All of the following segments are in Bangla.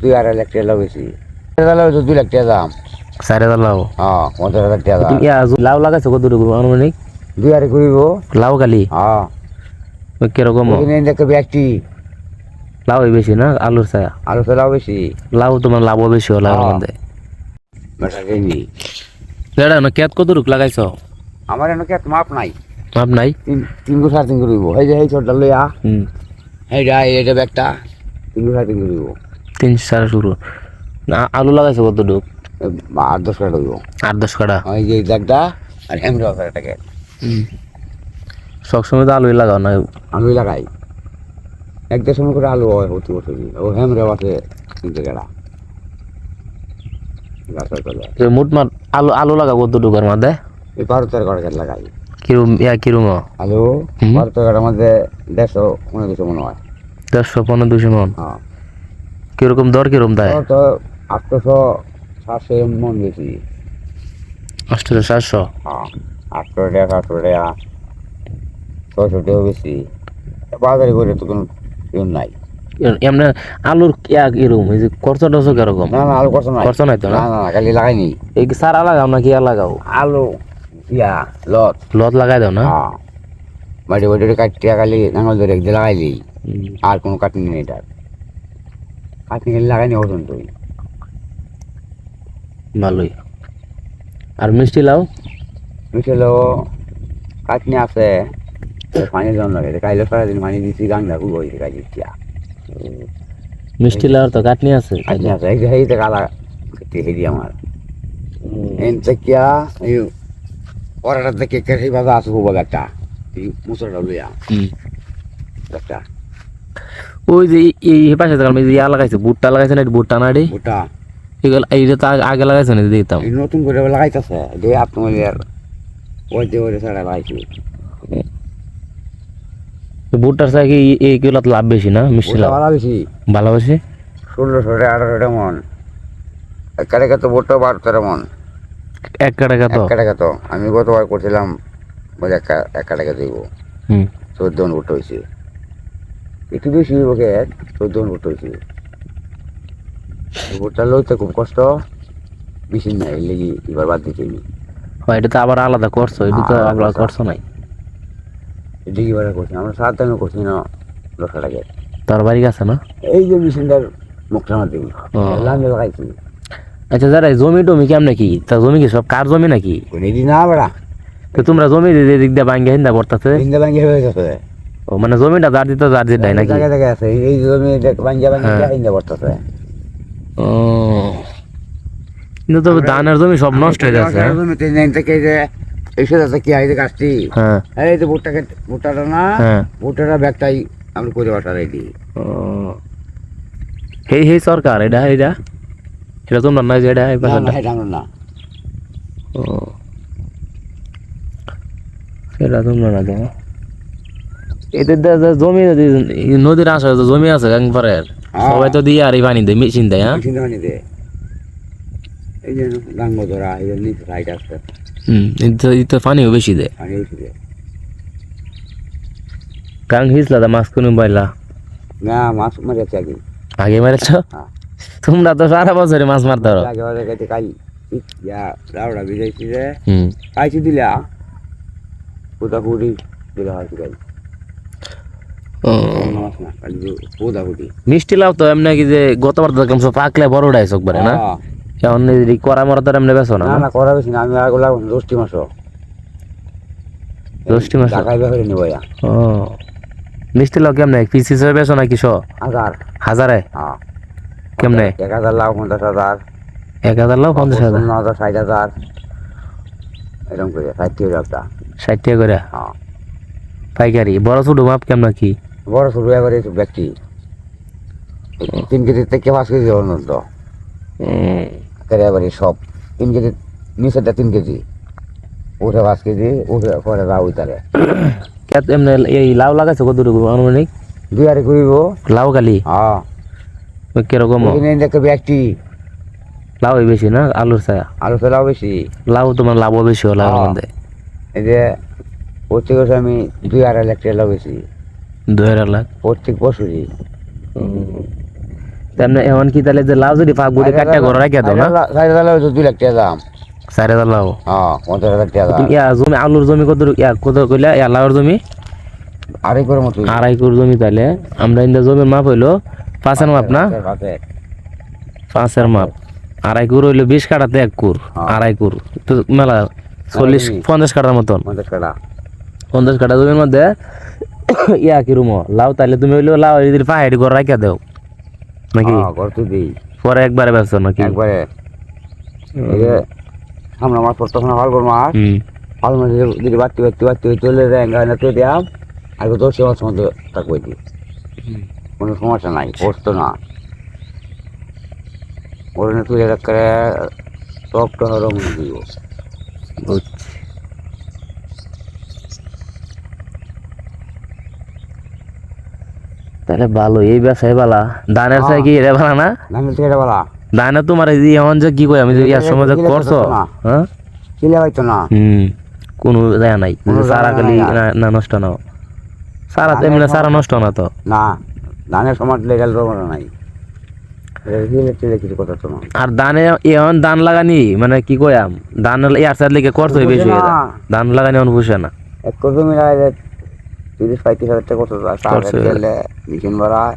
দুই আড়াই লাখ টাকা তাহলে দুই লাখ টাকা দাম। চার হাজার লাভ হ্যাঁ পঞ্চাশ হাজার টাকা দাম। লাউ লাগাইছো কত আনুমানিক? দুই আড়াই করিব লাউ খালি হ্যাঁ কীরকম একটি লাউ বেশি না আলুর ছায়া আলু তো লাভ বেশি লাউ তোমার লাভও বেশি হলো। মধ্যে না? কেত কত টুক লাগাইছো? আমার এনে কেত মাপ নাই। মাপ নাই? তিন গো সাড়ে তিন এই যে এই ছোটটা লইয়া হুম এইটা এইটা ব্যাগটা তিন গো সাড়ে তিন করিব তিন চার শুরু। না আলু লাগাইছে কত টুক আট দশ কাটা হইব আট দশ কাটা এই যে ব্যাগটা আর হেমরা একটা কেট সবসময় তো আলুই লাগাও না? আলু লাগাই। এক দেড় সময় করে আলু হয় প্রতি বছরই। ও হেমরে আছে তিনটে কেডা গাছের তলে এ মোট মাট আলু আলু লাগাও কত টুকের মধ্যে? এই বারো তেরো কাটা কেট লাগাই। কিরম ইয়া কিরম? আলু। বারো তেরো কাটার মধ্যে দেড়শো পনেরো দুশো মনে হয়। দেড়শো পনেরো দুশো মন? হ্যাঁ। কীরকম দর কিরম দেয়? তো তো সাতশো মন বেশি। অষ্টশো সাতশো? হ্যাঁ আটশো টাকা সাতশো টাকা ছয়শো টাকাও বেশি বাজারে করে তো কোনো নাই। এমনি আলুর ইয়া কিরম এই যে খরচা টরচা কীরকম? না না আলু কষ্ট নাই। খরচা নাই তো না? না খালি লাগাইনি। এই কি সারা লাগাও না কি লাগাও? আলু ইয়া লত লত লাগাই দাও না? হ্যাঁ। মাটি বাটি কাটিয়া খালি নাঙল ধরে লাগাইলি। আর কোনো কাটনি নেই এটার কাটনি খালি লাগাইনি ওজন তুই ভালোই। আর মিষ্টি লাও মিশালো কাটনি আছে। পানি জন লাগে। কাইলে সারাদিন পানি দিচ্ছি গাংটা খুব হয়েছে কাজ দিচ্ছি মিষ্টি লাউর তো কাটনি আছে। কাটনি আছে। এই যে হেইতে কালা কেটে হেরি আমার। এন থেকে এই পরাটার থেকে সেই বাজা আছে খুব একটা। এই মুসলটা লইয়া। হুম। একটা। ওই যে এই- পাশে যে ইয়া লাগাইছে ভুট্টা লাগাইছে না ভুট্টা না রে? এগুলো এইটা তো আগে- লাগাইছে না দেখতাম। নতুন করে লাগাইতেছে যে আপনার ওই যে ওই লাগাইছি। ভুট্টার এইগুলো লাভ বেশি না মিষ্টি লাভ? ভালো বেশি। ষোলোশো টাকা আঠারোটা মন। এক কাটাকে তো মন। এক কাটা এক তো কাটাকে তো। আমি গতবার করছিলাম এক এক কাটাকে দিব। হুম। চোদ্দ মন ভুট্টা হয়েছে। একটু বেশি ওকে চোদ্দ মন ভুট্টা হয়েছে ভুট্টা লইতে খুব কষ্ট। মেশিন নাই এই লেগে এবার বাদ আমি হয় এটা তো আবার আলাদা করছ এটা তো আলাদা করছ। নাই। এদিকে এবারে করছি আমরা সাত দামে করছি না দশ টাকা তোর বাড়ি আছে না? এই যে মেশিনটার মুখটা আমার দিবি ও। লাগাইছি। আচ্ছা যারা জমি টমি কেমনে কি? তা জমি কি সব কার জমি নাকি? না বেড়া। তো তোমরা জমি দিয়ে দিক দিয়ে ভাঙ্গে হিন্দা পড়তাছে হিন্দা ভাঙ্গে হয়ে গেছে। ও মানে জমিটা যার দিতে যার দিতে নাকি? জায়গায় জায়গায় আছে এই জমি ভাঙ্গে ভাঙ্গে হ্যাঁ। হিন্দা পড়তেছে ও। কিন্তু তবে ধানের জমি সব নষ্ট হয়ে যাচ্ছে হ্যাঁ? জমিতে নেন থেকে এই যে এসে যাচ্ছে কি আইতে গাছটি? হ্যাঁ। এই যে ভুট্টাকে ভুট্টাটা না হ্যাঁ। ভুট্টাটা ব্যাগটাই আমরা করে বাটা রেডি ও। হেই হেই সরকার এটা এটা? এটা তোমরা নাই যে এটা এই না পাশে না এটা আমরা না। ও। সেটা তোমরা না দেখো এদের জমি নদীর জমি আছে হ্যাঁ। সবাই তো দিয়ে আর এই পানি দেয় মেশিন দেয় হ্যাঁ? পানি দে এই যে গাঙ্গ ধরা এই যে নিচে সাইড হুম এতে এতে পানিও বেশি দেয়। পানি উঠে দে গাং হিসলা তা মাছ কোনো বাইলা না মাছ আগে। আগে মেরেছ হ্যাঁ। তোমরা তো সারা বছরে মাছ মারতে পারো। আগে বারে গেছে কাল ইয়া রাউডা বিজাইছি যে হুম। খাইছি দিলা। পুরি দিলা ও, মাছ না মিষ্টি লাউ তো এমনি কি যে গতবার দেখলাম সব পাকলে বড় উঠাইছ একবারে না? হ্যাঁ। এখন এই করা মরা তো এমনি বেছো না না না? করা বেশি না আমি আর গোলা দশটি মাস দশটি মাস? ঢাকায় বেহরে নিব ও। মিষ্টি লাউ কেমনে পিস হিসেবে বেছো নাকি শ? হাজার। হাজারে? হ্যাঁ। কেমনে? এক হাজার লাখ পঞ্চাশ হাজার। এক হাজার লাউ পঞ্চাশ হাজার? পঞ্চান্ন হাজার ষাট হাজার। এরকম করে ষাটটি হয়ে একটা। ষাট টাকা করে? হ্যাঁ। পাইকারি বড় ছোট মাপ কেমন কি? বড় শুরু একবারে ব্যক্তি। তিন কেজি থেকে পাঁচ কেজি পর্যন্ত। একেবারে সব। তিন কেজি নিচেরটা তিন কেজি। উঠে পাঁচ কেজি উঠে যা উইতারে কেত এমনি এই লাউ লাগাইছো কতটুকু আনুমানিক? দুই আরে করিব লাউ খালি হ্যাঁ। কীরকম? দেখতে ব্যক্তি। লাউ বেশি না? আলুর ছায়া? আলু ফেলাও বেশি। লাউ তোমার লাভও বেশি হলো হ্যাঁ। মধ্যে। এই যে প্রত্যেক আমি দুই আড়াই লাখ টাকা লাভ বেশি। লাখ। প্রত্যেক বছরই। তেমনি এখন কি তাহলে যে লাউ যদি ফাঁক গুড়ি কাটটা করে রাখিয়া দাও না? সাইড দালে হয়তো দুই লাখ টাকা দাম। চার হাজার হ্যাঁ পঞ্চাশ হাজার টাকা দাম। ইয়া জমি আলুর জমি কত ইয়া কত কইলা? ইয়া লাউর জমি? আড়াই করে মতো। আড়াই কোর জমি তাহলে। আমরা ইন্দা জমির মাপ হইল পাঁচের মাপ না? পাঁচের মাপ। আড়াই কুর হইল বিশ কাটাতে এক কুর হ্যাঁ। আড়াই কুর তো মেলা চল্লিশ পঞ্চাশ কাটার মতন। পঞ্চাশ টাকা পঞ্চাশ কাটা জমির মধ্যে ইয়া কি রুমো লাউ তাহলে তুমি হইল লাউ যদি পাহাড়ি করে রাখিয়া দাও। নাকি? হ্যাঁ করতে দিই পরে একবারে নাকি? একবারে এই মাছ পড়তো ফাল্গুন মাছ। হুম মাছ যদি বাড়তি বাড়তি বাড়তি হয়ে চলে যায় না তো দিয়াম আর দশ মাস মধ্যে তা করে দিই কোনো সমস্যা নাই পড়তো না। ওর না তুলে করে টপটা রং দিব। তাহলে ভালো এই ব্যবসায় বালা ধানের চাই কি এটা ভালো না? থেকে ধানে তোমার এই যে এখন যে কি কই আমি যে ইয়ার সময় করছ করছ। হ্যাঁ? না। হুম কোনো দেয়া নাই। সারা খালি না- নষ্ট না সারা তো এমনি সারা নষ্ট না তো? না ধানের সময় লেগাল নাই। আর দানে এখন ধান লাগানি মানে কি কয়াম ধান ইয়ার সাইড লেগে করতে বেশি। হয়ে যায়। না। ধান লাগানি এখন বুঝে না। এক কোটি মিলাই তিরিশ পঁয়ত্রিশ হাজার টাকা কত হয়ে তেলে মেশিন ভরায়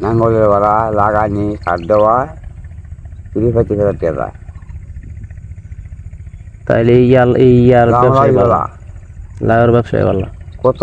নাঙ্গলের ভরায় লাগানি সার দেওয়া তিরিশ পঁয়ত্রিশ হাজার টাকা যায় তাইলে এই ইয়ার ব্যবসায় ভালো। না। ব্যবসায় ভালো। কত?